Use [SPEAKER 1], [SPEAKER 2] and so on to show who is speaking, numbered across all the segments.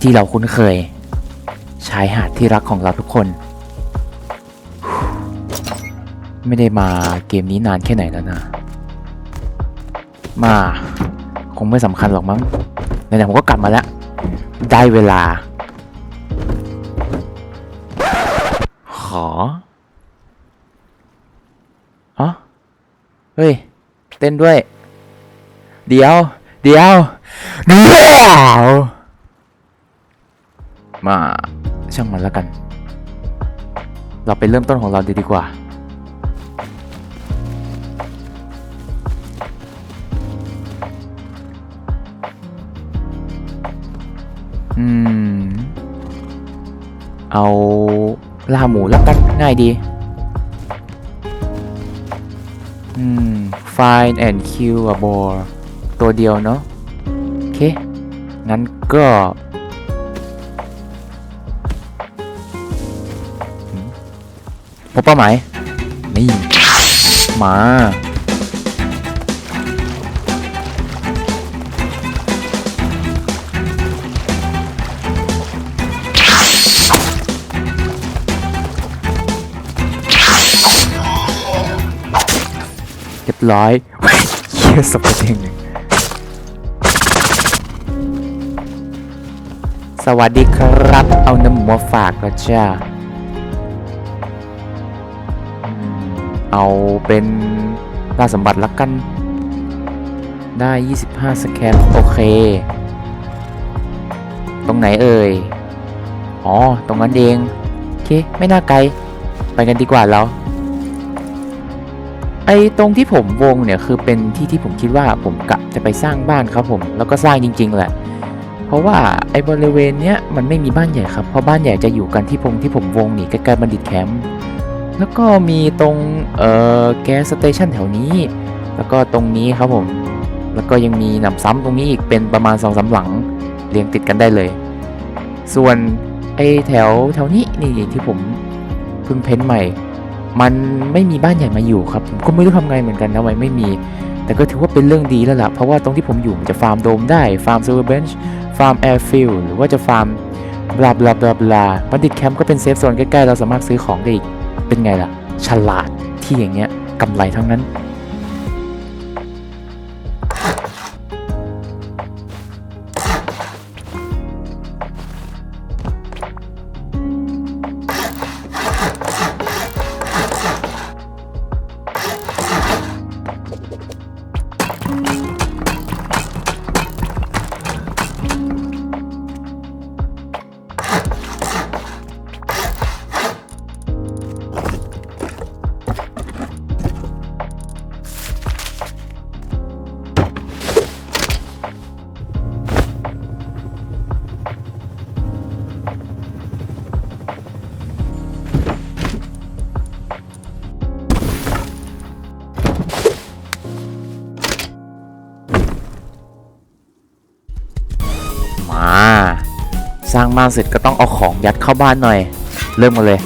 [SPEAKER 1] ที่ที่เราคุ้นเคย ชายหาดที่รักของเราทุกคน ไม่ได้มาเกมนี้นานแค่ไหนแล้วนะ มา คงไม่สำคัญหรอกมั้งไหนๆผมก็กลับมาแล้ว ได้เวลา ขออ๋อเฮ้ย เต้นด้วย เดี๋ยว เดี๋ยว เดี๋ยว มาช่างมันแล้วกัน เราไปเริ่มต้นของเราดีดีกว่า อืม เอาลาหมูแล้วกันง่ายดี อืม find and kill a boar ตัวเดียวเนาะ โอเค งั้นก็ พบเป้าหมาย นี่ มา เรียบร้อยเชี่ยสปอร์ตเองสวัสดีครับ เอาน้ำหมูมาฝากนะจ้า เอาเป็นล่าสมบัติละกัน ได้ 25 สแคนโอเค ตรงไหนเอ่ย อ๋อ ตรงนั้นเอง โอเค ไม่น่าไกล ไปกันดีกว่าเราไอ้ตรงที่ผมวงเนี่ยคือเป็นที่ที่ผมคิดว่าผมกะจะไปสร้างบ้านครับผมแล้วก็สร้างจริง ๆ แหละ เพราะว่าไอ้บริเวณเนี้ยมันไม่มีบ้านใหญ่ครับเพราะบ้านใหญ่จะอยู่กันที่พงที่ผมวงนี่ใกล้ๆบัณฑิตแคมป์ แล้วก็มีตรงเอ่อแก๊สสเตชันแถวนี้ แล้วก็ตรงนี้ครับผม แล้วก็ยังมีหนำซ้ำตรงนี้อีกเป็นประมาณสองสาหลังเรียงติดกันได้เลย ส่วนไอแถวแถวนี้นี่ที่ผมเพิ่งเพ้นท์ใหม่ มันไม่มีบ้านใหญ่มาอยู่ครับผมก็ไม่รู้ทำไงเหมือนกันทำไมไม่มี แต่ก็ถือว่าเป็นเรื่องดีแล้วล่ะ เพราะว่าตรงที่ผมอยู่มันจะฟาร์มโดมได้ ฟาร์มเซอร์เบนช์ ฟาร์มแอร์ฟิลหรือว่าจะฟาร์มบลาบลาบลาบลาบัณฑิตแคมป์ก็เป็นเซฟโซนใกล้ๆ เราสามารถซื้อของได้อีก เป็นไงล่ะ ฉลาดที่อย่างเงี้ยกำไรทั้งนั้นางบ้านเสร็จก็ต้องเอาของยัดเข้าบ้านหน่อย เริ่มกันเลย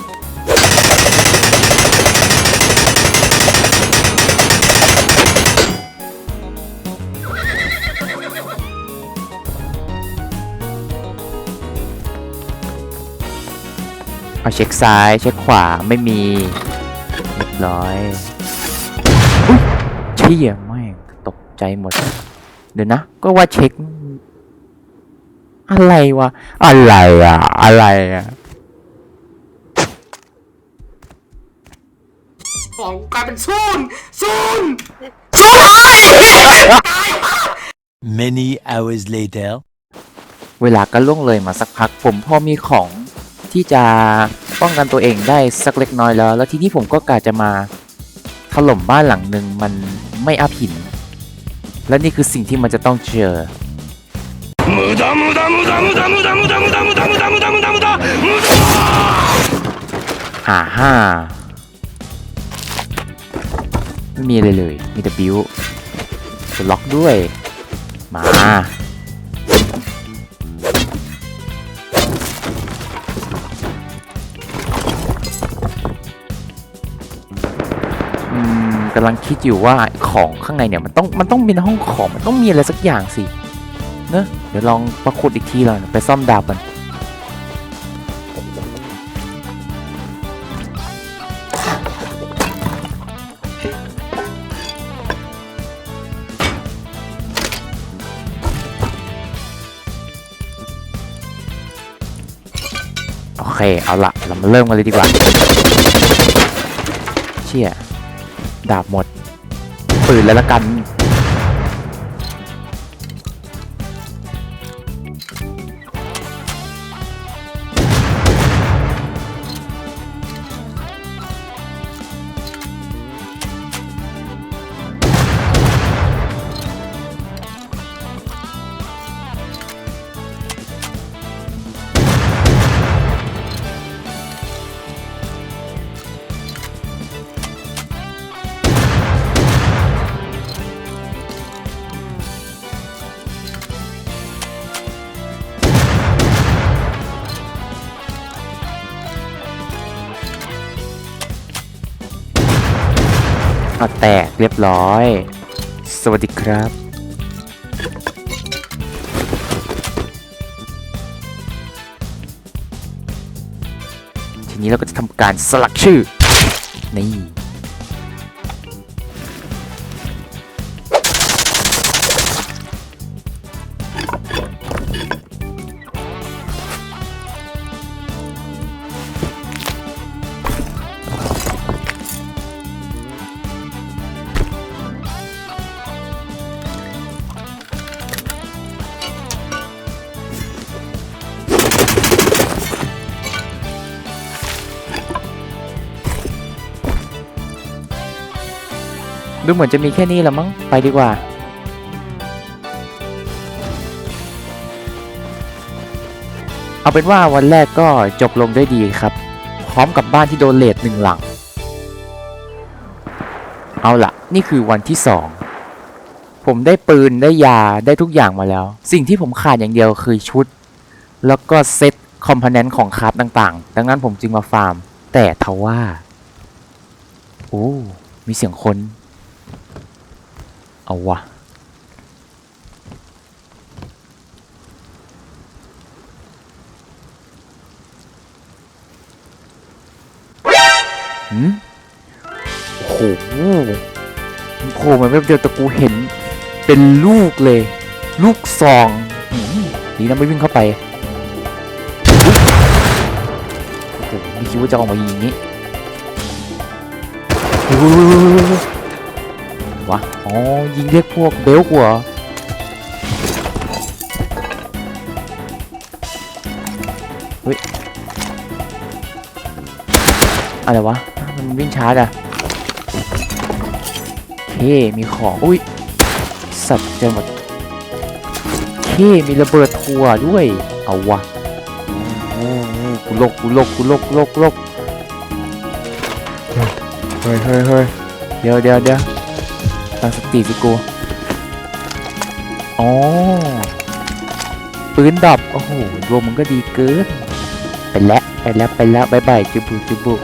[SPEAKER 1] เอาเช็คซ้ายเช็คขวาไม่มีเรียบร้อยเชี่ยแม่งตกใจหมด เดี๋ยวนะ ก็ว่าเช็ค อะไรวะ อะไรอะอะไรอะ
[SPEAKER 2] ของกลายเป็นศูนย์ศูนย์
[SPEAKER 3] Many hours later.
[SPEAKER 1] เวลาก็ล่วงเลยมาสักพัก ผมพอมีของที่จะป้องกันตัวเองได้สักเล็กน้อยแล้ว แล้วทีนี้ผมก็กะจะมาถล่มบ้านหลังหนึ่งมันไม่อัพหิน และนี่คือสิ่งที่มันจะต้องเจอ
[SPEAKER 2] 无駄无駄无駄无駄无駄无駄无駄无駄无駄无駄无駄无駄无駄
[SPEAKER 1] อ่าฮ่าไม่มีอะไรเลย มีแต่บิวจะล็อกด้วย มา อืมกำลังคิดอยู่ว่าของข้างในเนี่ยมันต้องมันต้องมีห้องของมันต้องมีอะไรสักอย่างสิ เนอะเดี๋ยวลองประขุดอีกทีเลยไปซ่อมดาบกันโอเค เอาละเรามาเริ่มกันเลยดีกว่า เชี่ย ดาบหมด ปืนแล้วละกัน เรียบร้อย สวัสดีครับทีนี้เราก็จะทำการสลักชื่อ นี่ ดูเหมือนจะมีแค่นี้ละมั้ง ไปดีกว่า เอาเป็นว่าวันแรกก็จบลงด้วยดีครับ พร้อมกับบ้านที่โดนเลดหนึ่งหลัง เอาละนี่คือวันที่สองผมได้ปืนได้ยาได้ทุกอย่างมาแล้ว สิ่งที่ผมขาดอย่างเดียวคือชุด แล้วก็เซ็ตคอมโพเนนต์ของคราฟต่างๆ ดังนั้นผมจึงมาฟาร์ม แต่ทว่า โอ้ มีเสียงคน เอาวะหืมโอ้โหมันโผล่มาแป๊บเดียวแต่กูเห็น เป็นลูกเลย ลูกซองหืมดีนะไม่วิ่งเข้าไปโอ้โหไม่คิดว่าจะออกมายิงอย่างนี้ วะ อ๋อ ยิงเรียกพวกเบลกเหรอเฮ้ย อะไรวะ มันวิ่งช้าอะเคมีของ อุ้ย สัตว์เจอหมดเคมีระเบิดทัวร์ด้วย เอาวะโอ้โหกูโลกกูโลกกูโลกกูโลกกูโลกเฮ้ยเฮ้ยเฮ้ยเดี๋ยวเดี๋ยวเดี๋ยว ตั้งสติสิกูอ๋อปืนดับ โอ้โหรวมมันก็ดีเกิน ไปแล้ว ไปแล้ว ไปแล้วบายบายจุบุจุบุ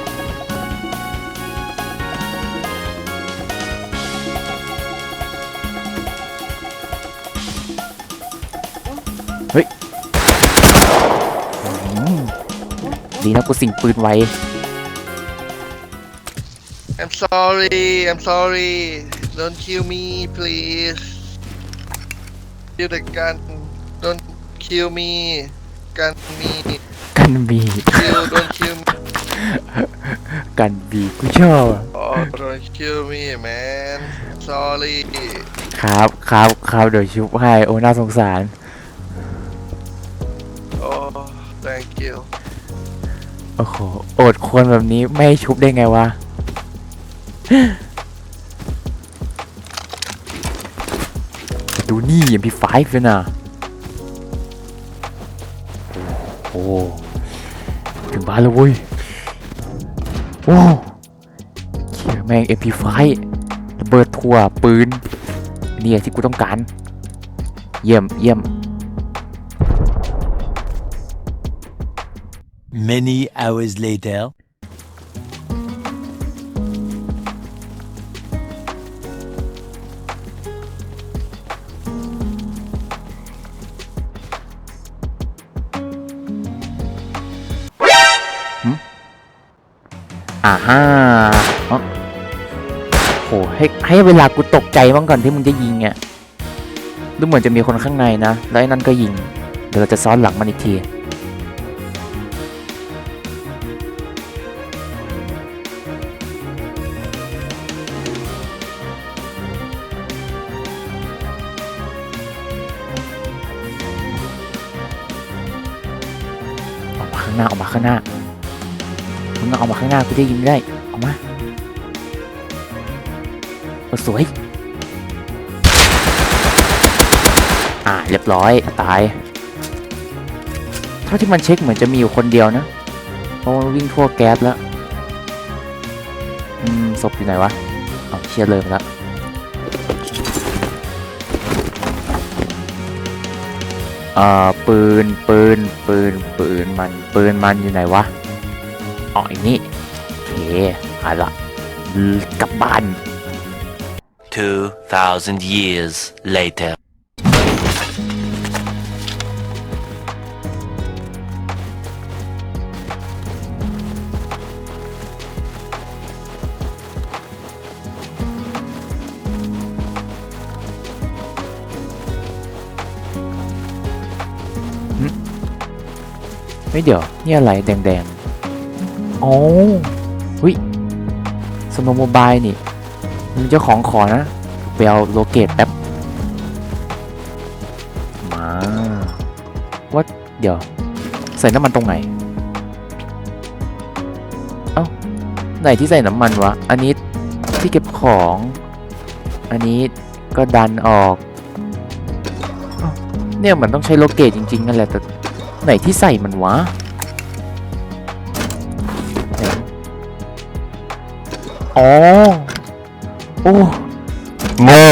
[SPEAKER 1] เฮ้ยอืมดีนะกูสิงปืนไว้
[SPEAKER 4] I'm sorry, I'm sorry. Don't kill me, please. Kill the gun. Don't kill me. Gun me.
[SPEAKER 1] กันบี
[SPEAKER 4] Kill, don't kill me.
[SPEAKER 1] กันบีกูชอบอะ
[SPEAKER 4] Oh, don't kill me, man. Sorry.
[SPEAKER 1] ครับครับครับเดี๋ยวชุบให้โอ้น่าสงสาร
[SPEAKER 4] Oh, thank you.
[SPEAKER 1] โอ้โหอดควรแบบนี้ไม่ให้ชุบได้ไงวะ ดูนี่ MP5 เลยนะ โอ้ถึงบ้านแล้วเว้ยโอ้เขียแม่ง MP5 ระเบิดทั่วปืนนี่ที่กูต้องการ เยี่ยมเยี่ยม
[SPEAKER 3] Many hours later.
[SPEAKER 1] อ่าฮ่าอ๋อโหให้ให้เวลากูตกใจบ้างก่อนที่มึงจะยิงอะดูเหมือนจะมีคนข้างในนะ แล้วไอ้นั่นก็ยิง เดี๋ยวเราจะซ้อนหลังมันอีกที ออกมาข้างหน้า ออกมาข้างหน้า ออกมาข้างหน้ากูจะยิงได้ออกมาโอ้สวยอ่าเรียบร้อยตายเท่าที่มันเช็คเหมือนจะมีอยู่คนเดียวนะเพราะมันวิ่งทั่วแก๊สแล้วอืมศพอยู่ไหนวะเอาเชียร์เลยไปแล้วเอ่อปืนปืนปืนปืนมันปืนมันอยู่ไหนวะ อ๋ออีกนี่โอเคเอาละกลับบ้าน
[SPEAKER 3] 2,000 years later.
[SPEAKER 1] เฮ้ยเดี๋ยว นี่อะไรแดงๆ อ๋อเฮ้ยสโนโมบายนี่มันเจ้าของขอนะ ไปเอาโลเกตแป๊บ มาว่าเดี๋ยว ใส่น้ำมันตรงไหน เอ้า ไหนที่ใส่น้ำมันวะ อันนี้ที่เก็บของ อันนี้ก็ดันออกเอ้าเนี่ยมันต้องใช้โลเกตจริงๆนั่นแหละแต่ไหนที่ใส่มันวะ อ๋อ โอ้โง่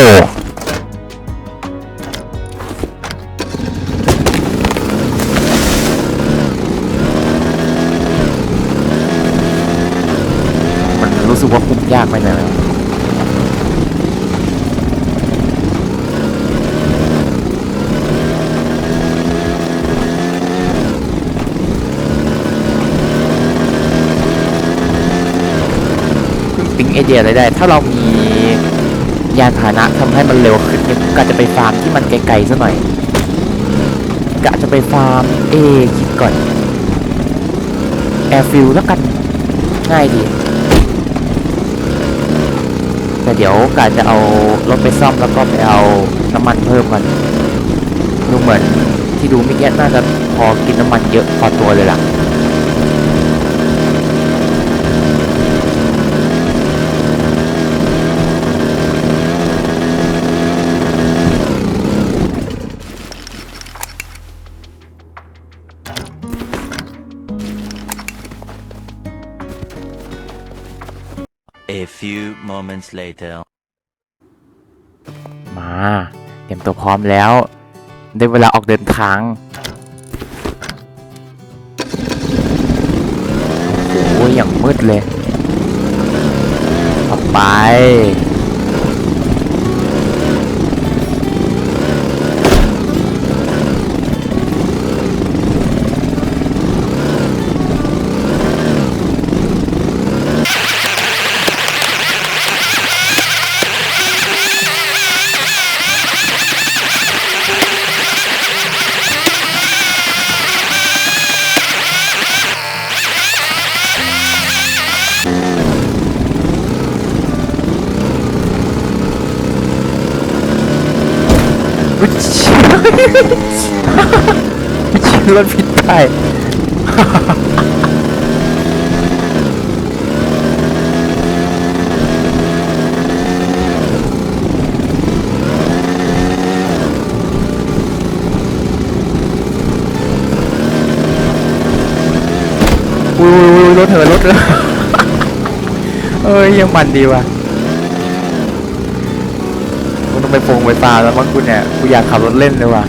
[SPEAKER 1] มันรู้สึกว่าคุมยากไปหน่อย ไอเดียอะไรได้ ถ้าเรามียานพาหนะทำให้มันเร็วขึ้นเนี่ยก็จะไปฟาร์มที่มันไกลๆซะหน่อยกะจะไปฟาร์มเอคิดก่อนแอร์ฟิลแล้วกันง่ายดี แต่เดี๋ยวกะจะเอารถไปซ่อมแล้วก็ไปเอาน้ำมันเพิ่มกันดูเหมือนที่ดูเมื่อกี้น่าจะพอกินน้ำมันเยอะพอตัวเลยล่ะ
[SPEAKER 3] moments later.
[SPEAKER 1] มาเตรียมตัวพร้อมแล้ว ได้เวลาออกเดินทางโอ้ยอย่างมืดเลยออกไป รถผิดได้อุ้ยรถเหินรถเหินเอ้ยยังมันดีว่ะกูต้องไปฟงไฟฟ้าแล้วมั้งกูเนี่ย กูอยากขับรถเล่นเลยว่ะ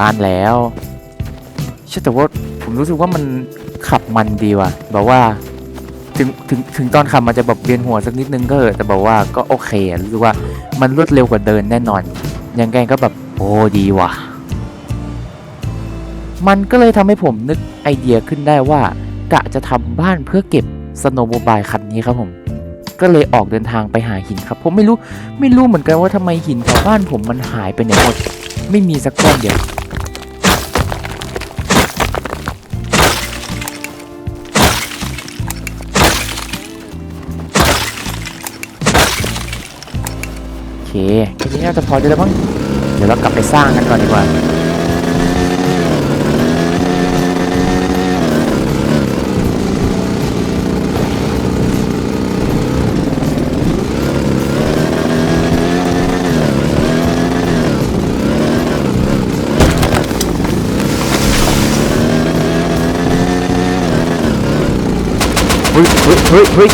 [SPEAKER 1] บ้านแล้วใช่แต่ว่าผมรู้สึกว่ามันขับมันดีว่ะแบบว่าถึงถึงถึงตอนขับมันจะแบบเวียนหัวสักนิดนึงก็เถอะแต่แบบว่าก็โอเครู้สึกว่ามันรวดเร็วกว่าเดินแน่นอน ยังไงก็แบบโอ้ดีว่ะ มันก็เลยทำให้ผมนึกไอเดียขึ้นได้ว่า กะจะทำบ้านเพื่อเก็บสโนว์โมบายคันนี้ครับผม ก็เลยออกเดินทางไปหาหินครับ ผมไม่รู้ไม่รู้เหมือนกันว่าทำไมหินแถวบ้านผมมันหายไปไหนหมด ไม่มีสักก้อนเดียว เคแค่นี้น่าจะพอได้แล้วมั้งเดี๋ยวเรากลับไปสร้างกันก่อนดีกว่าเฮ้ยเฮ้ยเฮ้ยเฮ้ย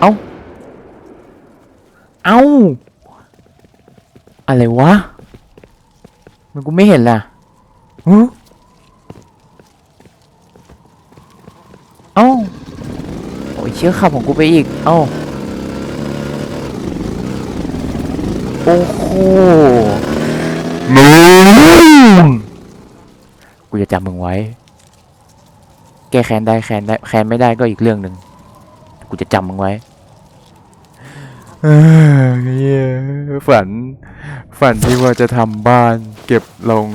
[SPEAKER 1] เอาเอา อะไรวะ มันกูไม่เห็นล่ะฮึเอ้า โอ้ยเชื้อขับของกูไปอีก เอ้า โอ้โหมึงกูจะจำมึงไว้ แก้แค้นได้แค้นได้แค้นไม่ได้ก็อีกเรื่องหนึ่ง กูจะจำมึงไว้ เอ้อเหี้ยฝัน ฝันที่ว่าจะทำบ้านเก็บลง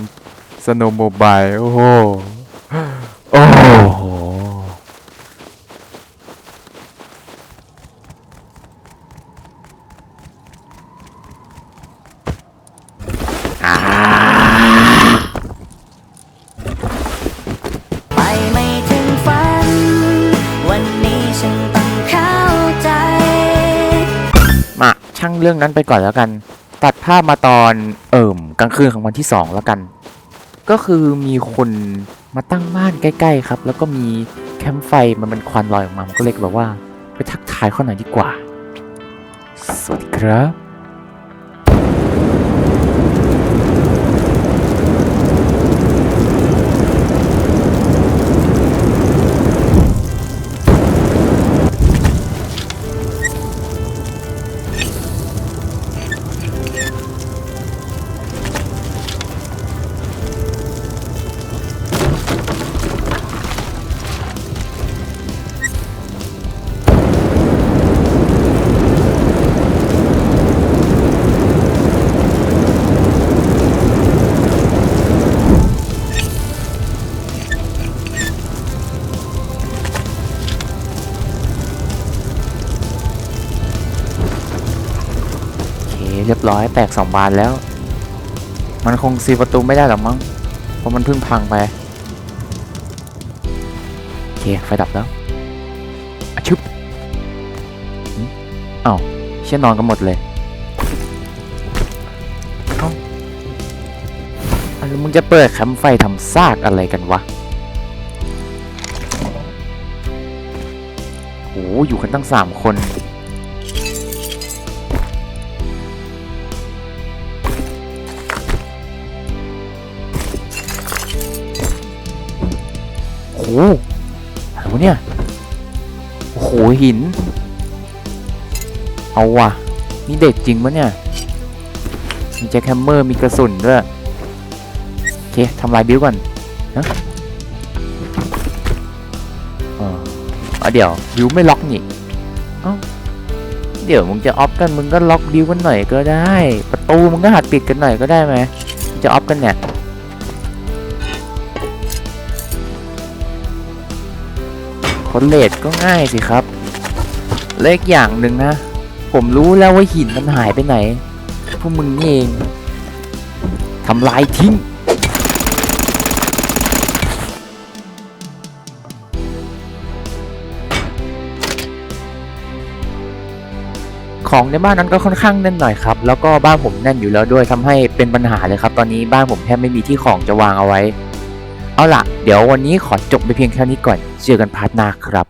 [SPEAKER 1] สโนโมบาย โอ้โห โอ้โห รื่องนั้นไปก่อนแล้วกัน ตัดภาพมาตอนเอิ่มกลางคืนของวันที่สองแล้วกัน ก็คือมีคนมาตั้งบ้านใกล้ ๆ ครับ แล้วก็มีแคมป์ไฟมันเป็นควันลอยออกมาผมก็เลยแบบว่า ไปทักทายเขาหน่อยดีกว่า สวัสดีครับ ร้อยแตกสองบานแล้ว มันคงซีประตูไม่ได้หรอกมั้ง เพราะมันเพิ่งพังไป โอเค ไฟดับแล้วอชึบอ้าวเชี่ยนอนกันหมดเลยเอ้าอมึงจะเปิดแคมไฟทำซากอะไรกันวะโหอยู่กันตั้งสามคน โอ้โหอะไรวะเนี่ย โอ้โหหิน เอาว่ะ นี่เด็กจริงปะเนี่ย มีแจ็คแฮมเมอร์ มีกระสุนด้วย โอเคทำลายบิวก่อนนะเออเอาเดี๋ยวบิวไม่ล็อกนี่เอ้าเดี๋ยวมึงจะออฟกันมึงก็ล็อกบิวกันหน่อยก็ได้ ประตูมึงก็หัดปิดกันหน่อยก็ได้ไหมจะออฟกันเนี่ย คนเลดก็ง่ายสิครับ เลขอย่างหนึ่งนะ ผมรู้แล้วว่าหินมันหายไปไหน พวกมึงนี่เองทำลายทิ้ง ของในบ้านนั้นก็ค่อนข้างแน่นหน่อยครับ แล้วก็บ้านผมแน่นอยู่แล้วด้วยทำให้เป็นปัญหาเลยครับ ตอนนี้บ้านผมแทบไม่มีที่ของจะวางเอาไว้ เอาล่ะ เดี๋ยววันนี้ขอจบไปเพียงแค่นี้ก่อน เจอกันพาร์ทหน้าครับ